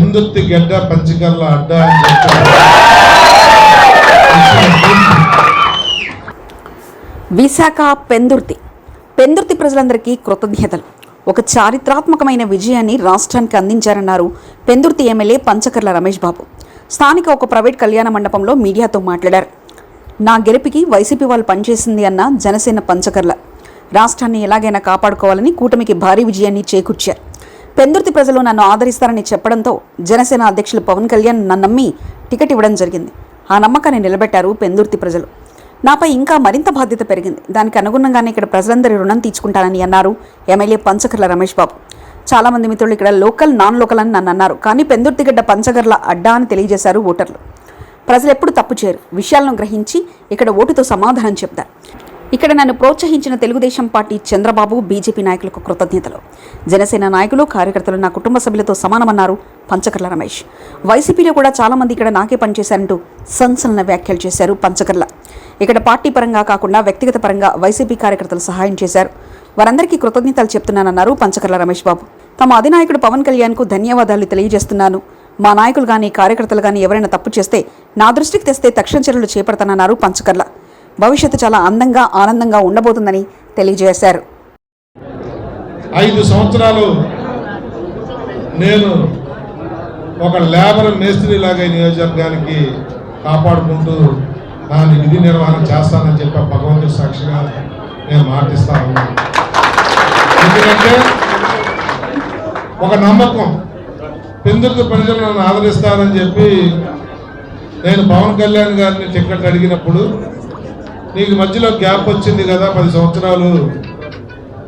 పెందుర్తి గడ్డ పంచకర్ల అడ్డ అని విశాఖ పెందుర్తి. పెందుర్తి ప్రజలందరికీ కృతజ్ఞతలు. ఒక చారిత్రాత్మకమైన విజయాన్ని రాష్ట్రానికి అందించారన్నారు పెందుర్తి ఎమ్మెల్యే పంచకర్ల రమేష్ బాబు. స్థానిక ఒక ప్రైవేట్ కళ్యాణ మండపంలో మీడియాతో మాట్లాడారు. నా గెలుపుకి వైసీపీ వాళ్ళు పనిచేసింది అన్న జనసేన పంచకర్ల. రాష్ట్రాన్ని ఎలాగైనా కాపాడుకోవాలని కూటమికి భారీ విజయాన్ని చేకూర్చారు. పెందుర్తి ప్రజలు నన్ను ఆదరిస్తారని చెప్పడంతో జనసేన అధ్యక్షులు పవన్ కళ్యాణ్ నన్ను నమ్మి టికెట్ ఇవ్వడం జరిగింది. ఆ నమ్మకాన్ని నిలబెట్టారు పెందుర్తి ప్రజలు. నాపై ఇంకా మరింత బాధ్యత పెరిగింది. దానికి అనుగుణంగానే ఇక్కడ ప్రజలందరి రుణం తీర్చుకుంటానని అన్నారు ఎమ్మెల్యే పంచకర్ల రమేష్ బాబు. చాలా మంది మిత్రులు ఇక్కడ లోకల్ నాన్ లోకల్ అని నన్ను అన్నారు. కానీ పెందుర్తిగడ్డ పంచగర్ల అడ్డా అని తెలియజేశారు ఓటర్లు. ప్రజలు ఎప్పుడు తప్పు చేయరు. విషయాలను గ్రహించి ఇక్కడ ఓటుతో సమాధానం చెప్తారు. ఇక్కడ నన్ను ప్రోత్సహించిన తెలుగుదేశం పార్టీ చంద్రబాబు బీజేపీ నాయకులకు కృతజ్ఞతలు. జనసేన నాయకులు కార్యకర్తలు నా కుటుంబ సభ్యులతో సమానమన్నారు పంచకర్ల రమేష్. వైసీపీలో కూడా చాలామంది ఇక్కడ నాకే పనిచేశారంటూ సంచలన వ్యాఖ్యలు చేశారు పంచకర్ల. ఇక్కడ పార్టీ పరంగా కాకుండా వ్యక్తిగత పరంగా వైసీపీ కార్యకర్తలు సహాయం చేశారు. వారందరికీ కృతజ్ఞతలు చెప్తున్నానన్నారు పంచకర్ల రమేష్ బాబు. తమ అధినాయకుడు పవన్ కళ్యాణ్కు ధన్యవాదాలు తెలియజేస్తున్నాను. మా నాయకులు కానీ కార్యకర్తలు కానీ ఎవరైనా తప్పు చేస్తే నా దృష్టికి తెస్తే తక్షణ చర్యలు చేపడతానన్నారు పంచకర్ల. భవిష్యత్తు చాలా అందంగా ఆనందంగా ఉండబోతుందని తెలియజేశారు. ఐదు సంవత్సరాలు నేను ఒక లేబర్ మేస్త్రి లాగా నియోజకవర్గానికి కాపాడుకుంటూ నా విధి నిర్వహణ చేస్తానని చెప్పి భగవంతుడి సాక్షిగా నేను మాటిస్తా ఉన్నాను. ఎందుకంటే ఒక నమ్మకం పెందుకు ప్రజలు నన్ను ఆదరిస్తారని చెప్పి నేను పవన్ కళ్యాణ్ గారిని టికెట్ అడిగినప్పుడు నీకు మధ్యలో గ్యాప్ వచ్చింది కదా పది సంవత్సరాలు.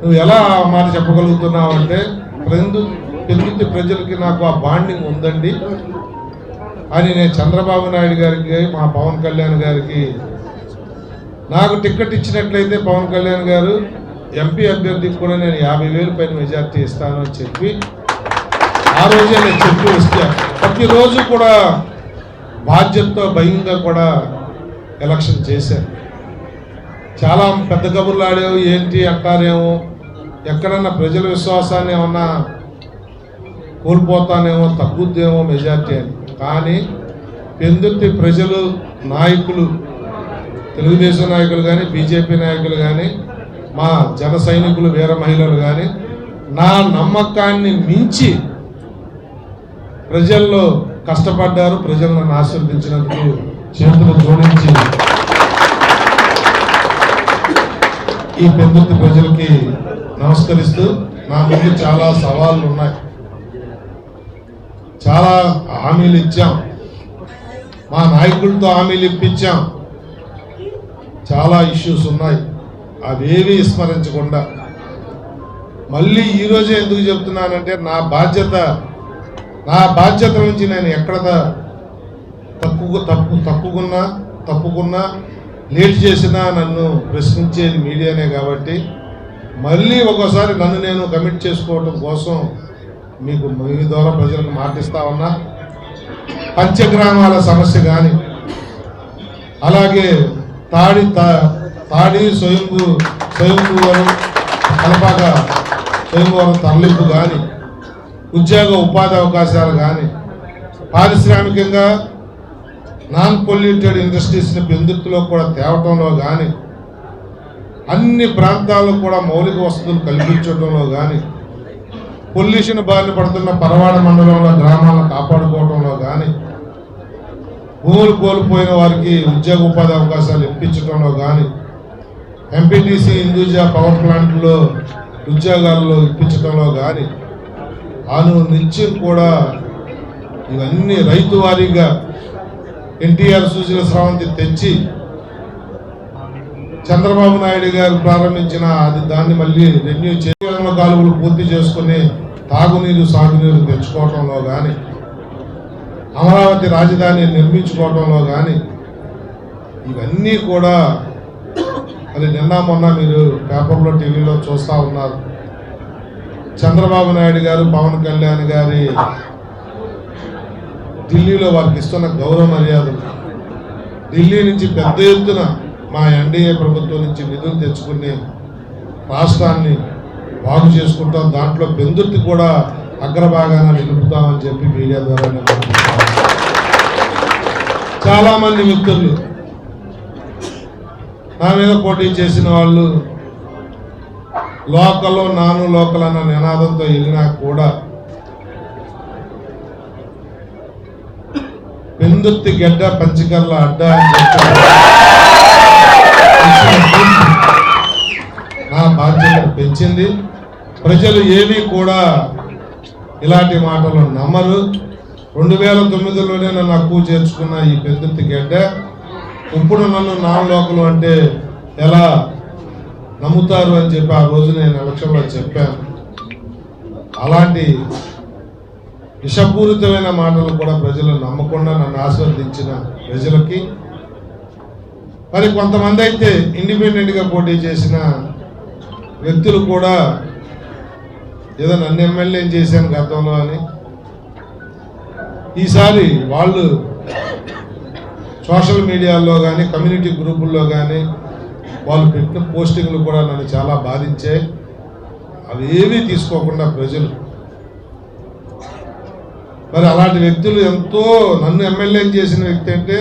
నువ్వు ఎలా ఆ మాట చెప్పగలుగుతున్నావు అంటే ప్రజలు పెందుతి ప్రజలకి నాకు ఆ బాండింగ్ ఉందండి. అని నేను చంద్రబాబు నాయుడు గారికి మా పవన్ కళ్యాణ్ గారికి నాకు టిక్కెట్ ఇచ్చినట్లయితే పవన్ కళ్యాణ్ గారు ఎంపీ అభ్యర్థికి కూడా నేను యాభై వేలు పైన మెజార్టీ ఇస్తాను అని చెప్పి ఆ రోజే నేను చెప్పి ఇస్తాను ప్రతిరోజు కూడా బాధ్యతతో భయంగా కూడా ఎలక్షన్ చేశాను. చాలా పెద్ద కబుర్లు ఆడావు. ఏంటి అంటారేమో? ఎక్కడన్నా ప్రజల విశ్వాసాన్ని ఏమన్నా కోల్పోతానేమో తగ్గుద్దేమో మెజార్టీ అని. కానీ పెందుర్తి ప్రజలు నాయకులు తెలుగుదేశం నాయకులు కానీ బీజేపీ నాయకులు కానీ మా జన సైనికులు వీర మహిళలు కానీ నా నమ్మకాన్ని మించి ప్రజల్లో కష్టపడ్డారు. ప్రజలను ఆశీర్వదించినందుకు చేతులు జోడించి ఈ పెద్ద ప్రజలకి నమస్కరిస్తూ నా ముందు చాలా సవాళ్ళు ఉన్నాయి. చాలా హామీలు ఇచ్చాం. మా నాయకులతో హామీలు ఇప్పించాం. చాలా ఇష్యూస్ ఉన్నాయి. అవేవి విస్మరించకుండా. మళ్ళీ ఈరోజే ఎందుకు చెప్తున్నానంటే నా బాధ్యత నా బాధ్యత నుంచి నేను ఎక్కడ తక్కువ తప్పు తప్పుకున్నా తప్పుకున్నా లేట్ చేసినా నన్ను ప్రశ్నించేది మీడియానే కాబట్టి మళ్ళీ ఒకసారి నన్ను నేను కమిట్ చేసుకోవటం కోసం మీకు మీ ద్వారా ప్రజలకు మాటిస్తా ఉన్నా. పంచగ్రామాల సమస్య కానీ అలాగే తాడి తా- తాడి స్వయంభూ స్వయంభూవరం కలపాక స్వయంభూవరం తరలింపు కానీ ఉద్యోగ ఉపాధి అవకాశాలు కానీ పారిశ్రామికంగా నాన్ పొల్యూటెడ్ ఇండస్ట్రీస్ని పెందుతులో కూడా తేవటంలో కానీ అన్ని ప్రాంతాల్లో కూడా మౌలిక వసతులు కల్పించడంలో కానీ పొల్యూషన్ బారిన పడుతున్న పరవాడ మండలంలో గ్రామాలను కాపాడుకోవడంలో కానీ భూములు కోల్పోయిన వారికి ఉద్యోగ ఉపాధి అవకాశాలు ఇప్పించడంలో కానీ ఎంపీటీసీ హిందూజా పవర్ ప్లాంట్లో ఉద్యోగాల్లో ఇప్పించడంలో కానీ అను నిత్యం కూడా ఇవన్నీ రైతు వారీగా ఎన్టీఆర్ సూచన స్రవంతి తెచ్చి చంద్రబాబు నాయుడు గారు ప్రారంభించిన అది దాన్ని మళ్ళీ రెన్యూ చేయడంలో కాలువలు పూర్తి చేసుకుని తాగునీరు సాగునీరు తెచ్చుకోవటంలో కానీ అమరావతి రాజధాని నిర్మించుకోవటంలో కానీ ఇవన్నీ కూడా మరి నిన్న మొన్న మీరు పేపర్లో టీవీలో చూస్తూ ఉన్నారు. చంద్రబాబు నాయుడు గారు పవన్ కళ్యాణ్ గారి ఢిల్లీలో వారికి ఇస్తున్న గౌరవ మర్యాదలు ఢిల్లీ నుంచి పెద్ద ఎత్తున మా ఎన్డీఏ ప్రభుత్వం నుంచి నిధులు తెచ్చుకుని రాష్ట్రాన్ని బాగు చేసుకుంటాం. దాంట్లో బెందుర్తి కూడా అగ్రభాగాన నిలుపుతామని చెప్పి మీడియా ద్వారా నేను చాలామంది మిత్రులు నా మీద పోటీ చేసిన వాళ్ళు లోకల్ నాను లోకల్ అన్న నినాదంతో వెళ్ళినా కూడా పెందుర్తి గడ్డ పంచకర్ల అడ్డ అని చెప్పారు. నా బాధ్యతను పెంచింది. ప్రజలు ఏమీ కూడా ఇలాంటి మాటలు నమ్మరు. రెండు వేల తొమ్మిదిలోనే నన్ను అక్కువ చేర్చుకున్న ఈ పెద్దత్తి గడ్డ ఇప్పుడు నన్ను నామలోకలు అంటే ఎలా నమ్ముతారు అని చెప్పి ఆ రోజు నేను ఎలక్షన్లో చెప్పాను. అలాంటి విషపూరితమైన మాటలు కూడా ప్రజలు నమ్మకుండా నన్ను ఆస్వాదించిన ప్రజలకి. మరి కొంతమంది అయితే ఇండిపెండెంట్గా పోటీ చేసిన వ్యక్తులు కూడా ఏదో నన్ను ఎమ్మెల్యే చేశాను గతంలో అని. ఈసారి వాళ్ళు సోషల్ మీడియాలో కానీ కమ్యూనిటీ గ్రూపుల్లో కానీ వాళ్ళు పెట్టిన పోస్టింగ్లు కూడా నన్ను చాలా బాధించాయి. అవి ఏమీ తీసుకోకుండా ప్రజలు మరి అలాంటి వ్యక్తులు ఎంతో నన్ను ఎమ్మెల్యే చేసిన వ్యక్తి అంటే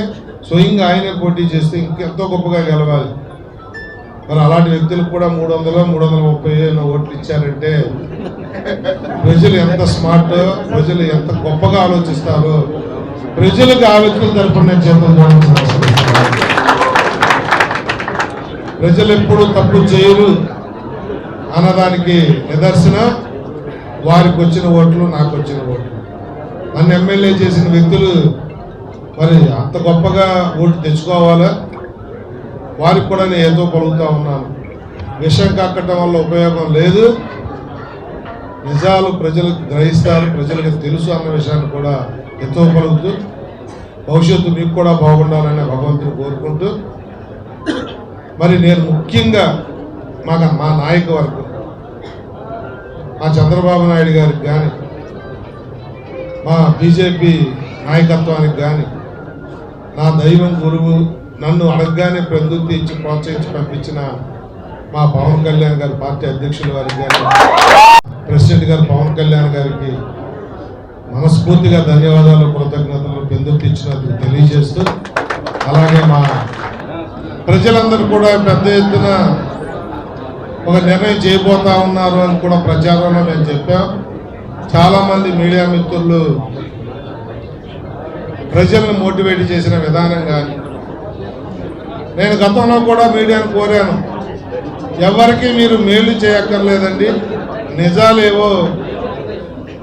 స్వయంగా ఆయనే పోటీ చేస్తే ఇంకెంతో గొప్పగా గెలవాలి. మరి అలాంటి వ్యక్తులకు కూడా మూడు వందలు మూడు వందల ముప్పై ఎన్నో ఓట్లు ఇచ్చారంటే ప్రజలు ఎంత స్మార్ట్ ప్రజలు ఎంత గొప్పగా ఆలోచిస్తారో. ప్రజలకు ఆ వ్యక్తుల తరపున ప్రజలు ఎప్పుడు తప్పు చేయరు అన్నదానికి నిదర్శనం. వారికి వచ్చిన ఓట్లు నాకు వచ్చిన ఓట్లు. నన్ను ఎమ్మెల్యే చేసిన వ్యక్తులు మరి అంత గొప్పగా ఓటు తెచ్చుకోవాలా? వారికి కూడా నేను ఏదో పలుకుతా ఉన్నాను. విషయం కక్కటం వల్ల ఉపయోగం లేదు. నిజాలు ప్రజలకు గ్రహిస్తారు. ప్రజలకు తెలుసు అన్న విషయాన్ని కూడా ఎంతో పలుకుతూ భవిష్యత్తు మీకు కూడా బాగుండాలని భగవంతుని కోరుకుంటూ మరి నేను ముఖ్యంగా మా మా నాయక వర్గం మా చంద్రబాబు నాయుడు గారికి కానీ మా బీజేపీ నాయకత్వానికి కానీ నా దైవం గురువు నన్ను అడగగానే ప్రవృత్తి ఇచ్చి ప్రోత్సహించి పంపించిన మా పవన్ కళ్యాణ్ గారి పార్టీ అధ్యక్షుల వారికి కానీ ప్రెసిడెంట్ గారు పవన్ కళ్యాణ్ గారికి మనస్ఫూర్తిగా ధన్యవాదాలు కృతజ్ఞతలు పెందుర్తి ఇచ్చినందుకు తెలియజేస్తూ అలాగే మా ప్రజలందరూ కూడా పెద్ద ఎత్తున ఒక నిర్ణయం చేయబోతా ఉన్నారు అని కూడా ప్రచారంలో మేము చెప్పాం. చాలామంది మీడియా మిత్రులు ప్రజలను మోటివేట్ చేసిన విధానం కానీ నేను గతంలో కూడా మీడియాను కోరాను. ఎవరికి మీరు మేలు చేయక్కర్లేదండి. నిజాలేవో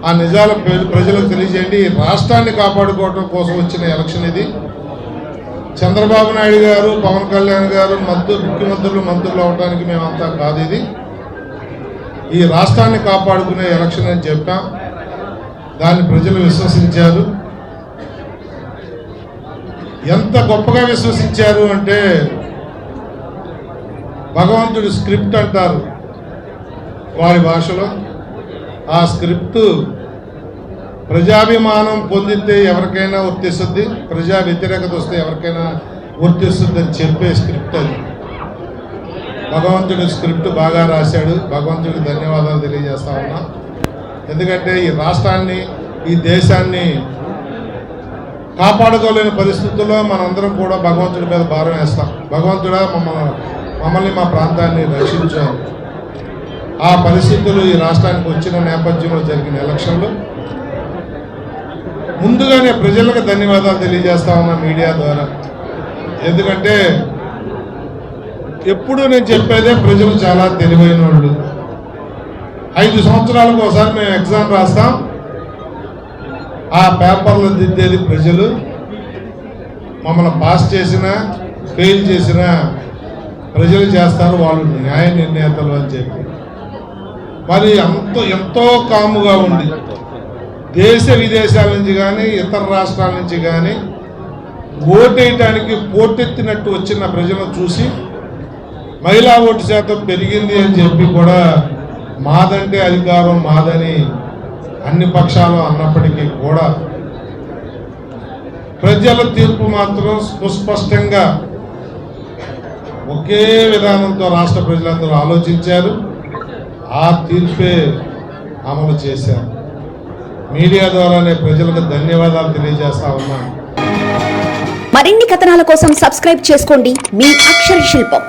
ఆ నిజాల ప్రజలకు తెలియజేయండి. రాష్ట్రాన్ని కాపాడుకోవడం కోసం వచ్చిన ఎలక్షన్ ఇది. చంద్రబాబు నాయుడు గారు పవన్ కళ్యాణ్ గారు మంత్రు ముఖ్యమంత్రులు మంత్రులు అవడానికి మేమంతా కాదు ఇది. ఈ రాష్ట్రాన్ని కాపాడుకునే ఎలక్షన్ అని చెప్పాం దాన్ని ప్రజలు విశ్వసించారు. ఎంత గొప్పగా విశ్వసించారు అంటే భగవంతుడు స్క్రిప్ట్ అంటారు వారి భాషలో. ఆ స్క్రిప్ట్ ప్రజాభిమానం పొందితే ఎవరికైనా వర్తిస్తుంది ప్రజా వ్యతిరేకత వస్తే ఎవరికైనా వర్తిస్తుంది అని చెప్పే స్క్రిప్ట్ అది. భగవంతుడి స్క్రిప్ట్ బాగా రాశాడు. భగవంతుడికి ధన్యవాదాలు తెలియజేస్తా ఉన్నా. ఎందుకంటే ఈ రాష్ట్రాన్ని ఈ దేశాన్ని కాపాడుకోలేని పరిస్థితుల్లో మనందరం కూడా భగవంతుడి మీద భారం వేస్తాం. భగవంతుడా మమ్మల్ని మమ్మల్ని మా ప్రాంతాన్ని రక్షించాం. ఆ పరిస్థితులు ఈ రాష్ట్రానికి వచ్చిన నేపథ్యంలో జరిగిన ఎలక్షన్లు. ముందుగానే ప్రజలకు ధన్యవాదాలు తెలియజేస్తా ఉన్నా మీడియా ద్వారా. ఎందుకంటే ఎప్పుడు నేను చెప్పేదే ప్రజలు చాలా తెలివైన వాళ్ళు ఐదు సంవత్సరాలకు ఒకసారి మేము ఎగ్జామ్ రాస్తాం. ఆ పేపర్లు దిద్దేది ప్రజలు. మమ్మల్ని పాస్ చేసినా ఫెయిల్ చేసినా ప్రజలు చేస్తారు వాళ్ళు న్యాయ నిర్ణేతలు అని చెప్పి. మరి అంత ఎంతో కాముగా ఉండి దేశ విదేశాల నుంచి కానీ ఇతర రాష్ట్రాల నుంచి కానీ ఓటేయటానికి పోటెత్తినట్టు వచ్చిన ప్రజలను చూసి మహిళా ఓటు శాతం పెరిగింది అని చెప్పి కూడా మాదంటే అధికారం మాదని అన్ని పక్షాలు అన్నప్పటికీ కూడా ప్రజల తీర్పు మాత్రం సుస్పష్టంగా ఒకే విధానంతో రాష్ట్ర ప్రజలందరూ ఆలోచించారు. ఆ తీర్పే అమలు చేశారు. మీడియా ద్వారానే ప్రజలకు ధన్యవాదాలు తెలియజేస్తా ఉన్నాను. మరిన్ని కథనాల కోసం సబ్స్క్రైబ్ చేసుకోండి. మీ అక్షర శిల్పం.